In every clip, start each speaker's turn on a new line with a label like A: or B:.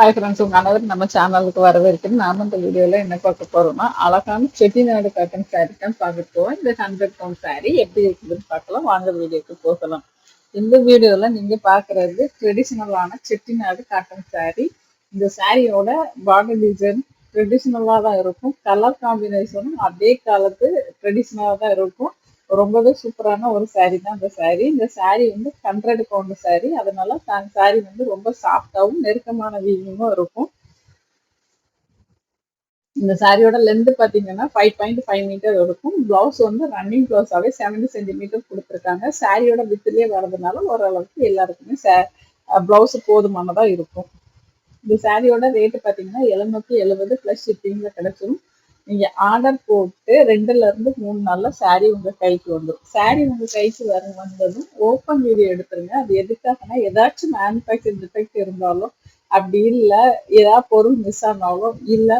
A: Hi friends உங்கள் அனைவரும் நம்ம சேனலுக்கு வரவேற்கிறது நாம இந்த வீடியோவில் என்ன பார்க்க போகிறோம்னா அழகான செட்டிநாடு காட்டன் சாரி தான் பார்க்க போவோம் இந்த ஹண்ட்ரட் பவுண்ட் சாரி எப்படி இருக்குதுன்னு பார்க்கலாம். வாங்க வீடியோக்கு போகலாம். இந்த வீடியோவில் நீங்கள் பார்க்குறது ட்ரெடிஷ்னலான செட்டிநாடு காட்டன் சாரி இந்த சாரியோட பார்டர் டிசைன் ட்ரெடிஷ்னலாக தான் இருக்கும். கலர் காம்பினேஷனும் அதே காலத்து ட்ரெடிஷ்னலாக தான் இருக்கும். ரொம்பவே சூப்பரான ஒரு சாரீ தான் இந்த சாரீ இந்த சாரீ வந்து ஹண்ட்ரட் பவுண்ட் சாரீ அதனால சாரீ வந்து ரொம்ப சாஃப்டாகவும் நெருக்கமான வீவியமும் இருக்கும். இந்த சாரியோட லென்த் பார்த்தீங்கன்னா ஃபைவ் பாயிண்ட் ஃபைவ் மீட்டர் இருக்கும். பிளவுஸ் வந்து ரன்னிங் பிளவுஸாகவே செவன்டி சென்டிமீட்டர் கொடுத்துருக்காங்க. சாரியோட வித்துலேயே வர்றதுனால ஓரளவுக்கு எல்லாருக்குமே சே பிளவுஸ் போதுமானதாக இருக்கும். இந்த சாரியோட ரேட்டு பார்த்தீங்கன்னா எழுநூத்தி எழுபது ப்ளஸ் ஷிப்பிங்கில் கிடச்சிரும். நீங்க ஆர்டர் போட்டு ரெண்டுல இருந்து மூணு நாள்ல சாரி உங்க கைக்கு வந்துடும் சாரி உங்க கைக்கு வர வந்ததும் ஓப்பன் வீடியோ எடுத்துருங்க. அது எதுக்காகனா ஏதாச்சும் மேனுஃபேக்சர் டிஃபெக்ட் இருந்தாலும் அப்படி இல்லை ஏதாவது பொருள் மிஸ் ஆனாலும் இல்லை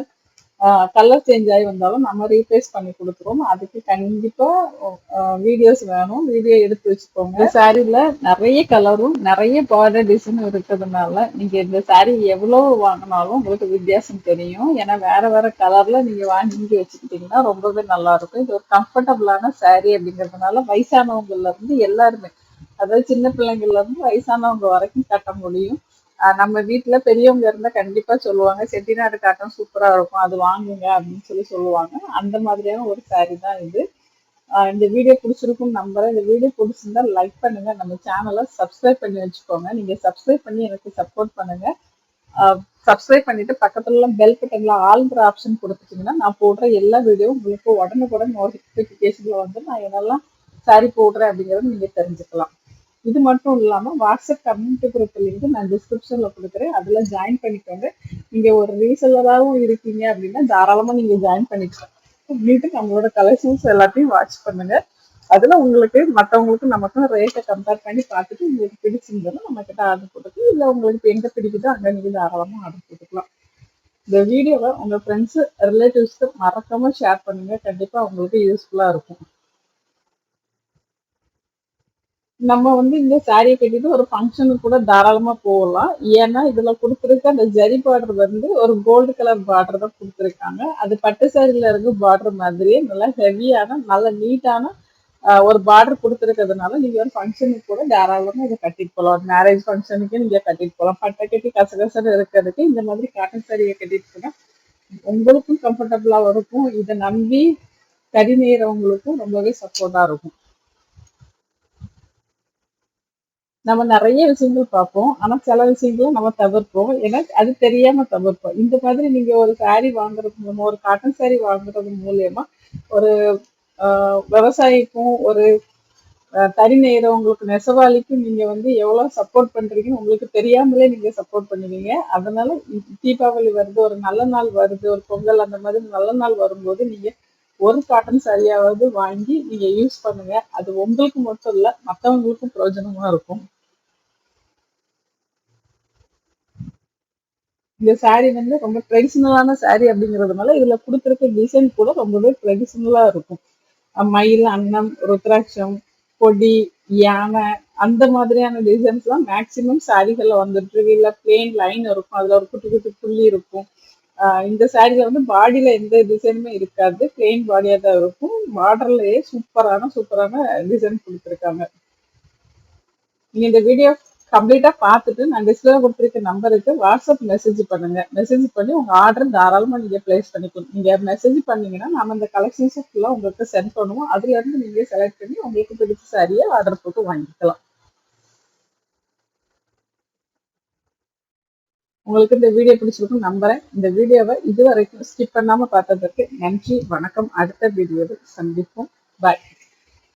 A: கலர் சேஞ்ச் ஆகி வந்தாலும் நம்ம ரீப்ளேஸ் பண்ணி கொடுத்துருவோம். அதுக்கு கண்டிப்பாக வீடியோஸ் வேணும். வீடியோ எடுத்து வச்சுக்கோங்க. சாரியில் நிறைய கலரும் நிறைய பார்டர் டிசைனும் இருக்கிறதுனால நீங்கள் இந்த சாரீ எவ்வளோ வாங்கினாலும் உங்களுக்கு வித்தியாசம் தெரியும். ஏன்னா வேறு வேறு கலரில் நீங்கள் வாங்கி வச்சுக்கிட்டீங்கன்னா ரொம்பவே நல்லாயிருக்கும். இது ஒரு கம்ஃபர்டபுளான சாரீ அப்படிங்கிறதுனால வயசானவங்கள்லேருந்து எல்லாருமே அதாவது சின்ன பிள்ளைங்கள்லேருந்து வயசானவங்க வரைக்கும் கட்ட முடியும். நம்ம வீட்டுல பெரியவங்க இருந்தா கண்டிப்பா சொல்லுவாங்க செட்டிநாடு காட்டம் சூப்பரா இருக்கும் அது வாங்குங்க அப்படின்னு சொல்லி சொல்லுவாங்க. அந்த மாதிரியான ஒரு சாரி தான் இது. இந்த வீடியோ பிடிச்சிருக்கும் நம்புறேன். இந்த வீடியோ பிடிச்சிருந்தா லைக் பண்ணுங்க. நம்ம சேனலை சப்ஸ்கிரைப் பண்ணி வச்சுக்கோங்க. நீங்க சப்ஸ்கிரைப் பண்ணி எனக்கு சப்போர்ட் பண்ணுங்க. சப்ஸ்கிரைப் பண்ணிட்டு பக்கத்துல பெல் பட்டன்ல ஆல்ங்கிற ஆப்ஷன் கொடுத்துட்டீங்கன்னா நான் போடுற எல்லா வீடியோவும் உங்களுக்கு உடனுக்குடன் நோட்டிபிகேஷன்ல வந்து நான் என்னெல்லாம் சாரி போடுறேன் அப்படிங்கறத நீங்க தெரிஞ்சுக்கலாம். இது மட்டும் இல்லாம வாட்ஸ்அப் கம்யூனிட்டி குரூப் லிங்க் நான் டிஸ்கிரிப்ஷன்ல கொடுக்குறேன். அதுல ஜாயின் பண்ணிக்கோங்க. நீங்க ஒரு ரீசெல்லராகவும் இருக்கீங்க அப்படின்னா தாராளமா நீங்க ஜாயின் பண்ணிக்கலாம். பண்ணிட்டு நம்மளோட கலெக்ஷன்ஸ் எல்லாத்தையும் வாட்ச் பண்ணுங்க. அதுல உங்களுக்கு மற்றவங்களுக்கு நமக்கும் ரேட்டை கம்பேர் பண்ணி பார்த்துட்டு உங்களுக்கு பிடிச்சிருந்ததுன்னா நம்ம கிட்ட ஆர்டர் கொடுத்து இல்லை உங்களுக்கு எங்க பிடிக்குதோ அங்க நீங்க தாராளமா ஆர்டர் கொடுத்துக்கலாம் இந்த வீடியோவை உங்க ஃப்ரெண்ட்ஸ் ரிலேட்டிவ்ஸ்க்கு மறக்காம ஷேர் பண்ணுங்க. கண்டிப்பா உங்களுக்கு யூஸ்ஃபுல்லா இருக்கும். நம்ம வந்து இந்த சாரியை கட்டிட்டு ஒரு ஃபங்க்ஷனுக்கு கூட தாராளமா போகலாம். ஏன்னா இதுல கொடுத்துருக்க அந்த ஜரி பார்டர் வந்து ஒரு கோல்டு கலர் பார்டர் தான் கொடுத்துருக்காங்க. அது பட்டு சாரியில இருக்க பார்டர் மாதிரியே நல்லா ஹெவியான நல்ல நீட்டான ஒரு பார்டர் கொடுத்துருக்கிறதுனால நீங்க ஒரு ஃபங்க்ஷனுக்கு கூட தாராளமா இதை கட்டிட்டு போகலாம். மேரேஜ் ஃபங்க்ஷனுக்கு நீங்க கட்டிட்டு போகலாம். பட்டை கட்டி கசகசன்னு இருக்கிறதுக்கு இந்த மாதிரி காட்டன் சாரியை கட்டிட்டு போனா உங்களுக்கும் கம்ஃபர்டபுளா இருக்கும். இதை நம்பி கடி நெய்றவங்களுக்கும் ரொம்பவே சப்போர்ட்டா இருக்கும். நம்ம நிறைய விஷயங்கள் பார்ப்போம். ஆனா சில விஷயங்களும் நம்ம தவிர்ப்போம். ஏன்னா அது தெரியாம தவிர்ப்போம். இந்த மாதிரி நீங்க ஒரு சாரி வாங்குறது மூலமா ஒரு காட்டன் சாரி வாங்குறது மூலியமா ஒரு விவசாயிக்கும் ஒரு தறி நெய்கிறவங்களுக்கு நெசவாளிக்கும் நீங்க வந்து எவ்வளவு சப்போர்ட் பண்றீங்கன்னு உங்களுக்கு தெரியாமலே நீங்க சப்போர்ட் பண்ணுவீங்க. அதனால தீபாவளி வருது ஒரு நல்ல நாள் வருது ஒரு பொங்கல் அந்த மாதிரி நல்ல நாள் வரும்போது நீங்க ஒரு காட்டன் சரியாவது வாங்கி நீங்க யூஸ் பண்ணுங்க. அது உங்களுக்கு மட்டும் இல்ல மற்றவங்களுக்கும் பிரயோஜனமா இருக்கும். இந்த சாரி வந்து ரொம்ப ட்ரெடிஷ்னலான சாரி அப்படிங்கிறதுனால இதுல கொடுத்துருக்க டிசைன் கூட ரொம்பவே ட்ரெடிஷ்னலா இருக்கும். மயில் அன்னம் ருத்ராட்சம் கொடி யானை அந்த மாதிரியான டிசைன்ஸ் எல்லாம் மேக்சிமம் சாரிகள்ல வந்துட்டு இருக்கு. இல்ல பிளெயின் லைன் இருக்கும். அதுல ஒரு குட்டி குட்டி புள்ளி இருக்கும். இந்த சாரியில வந்து பாடியில எந்த டிசைனுமே இருக்காது. பிளெயின் பாடியா தான் இருக்கும். பார்டர்லயே சூப்பரான சூப்பரான டிசைன் கொடுத்துருக்காங்க. நீங்க இந்த வீடியோ கம்ப்ளீட்டா பார்த்துட்டு நான் டிஸ்பிளே கொடுத்துருக்க நம்பருக்கு வாட்ஸ்அப் மெசேஜ் பண்ணுங்க. மெசேஜ் பண்ணி உங்க ஆர்டர் தாராளமா நீங்க பிளேஸ் பண்ணிக்கணும். நீங்க மெசேஜ் பண்ணீங்கன்னா நம்ம இந்த கலெக்ஷன்ஸ் ஃபுல்லா உங்களுக்கு சென்ட் பண்ணுவோம். அதுல இருந்து நீங்க செலக்ட் பண்ணி உங்களுக்கு பிடிச்ச சாரியை ஆர்டர் போட்டு வாங்கிக்கலாம். உங்களுக்கு இந்த வீடியோ பிடிச்சிருக்கும் நம்புறேன். இந்த வீடியோவை இதுவரைக்கும் ஸ்கிப் பண்ணாம பார்த்ததற்கு நன்றி வணக்கம். அடுத்த வீடியோவில் சந்திப்போம். பாய்